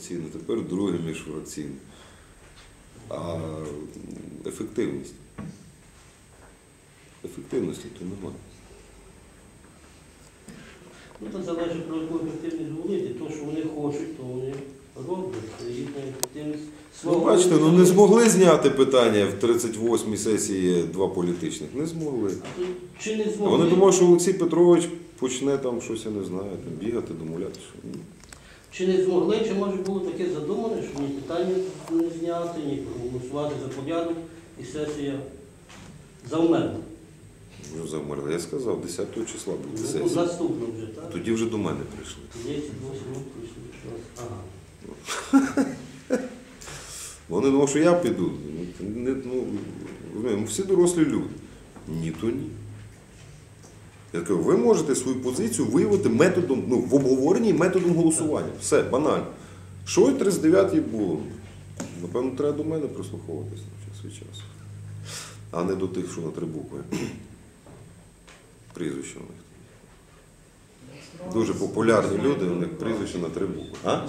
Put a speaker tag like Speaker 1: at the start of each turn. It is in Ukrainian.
Speaker 1: міжфракційне, тепер друге міжфракційне. А ефективність. Ефективності то немає.
Speaker 2: Ну, то залежить про яку ефективність говорити. То, що вони хочуть, то вони роблять. Їхня ефективність.
Speaker 1: Ну, бачите, ну не змогли зняти питання в 38-й сесії два політичних. Не змогли.
Speaker 2: А Чи не змогли?
Speaker 1: Вони думали, що Олексій Петрович почне там щось, я не знаю, там, бігати, домовляти. Що... ні.
Speaker 2: Чи не змогли, чи може було таке задумане, що ні питання не зняти, ні проголосувати за порядок, і сесія завмерла.
Speaker 1: Ну, замерли. Я сказав, 10 числа буде
Speaker 2: Ну,
Speaker 1: сесія.
Speaker 2: наступно вже, так?
Speaker 1: Тоді вже до мене прийшли.
Speaker 2: 10, 8, прийшли. Ага.
Speaker 1: Вони думали, що я піду. Ну, не- ну, розумієте, всі дорослі люди. Ні, то ні. Я кажу, ви можете свою позицію виявити методом, ну, в обговоренні методом голосування. Все, банально. Що і 39-й було? Напевно, треба до мене прислуховуватися час від часу. А не до тих, що на три букви. Прізвище у них. Дуже популярні люди, у них прізвище на три букви. А?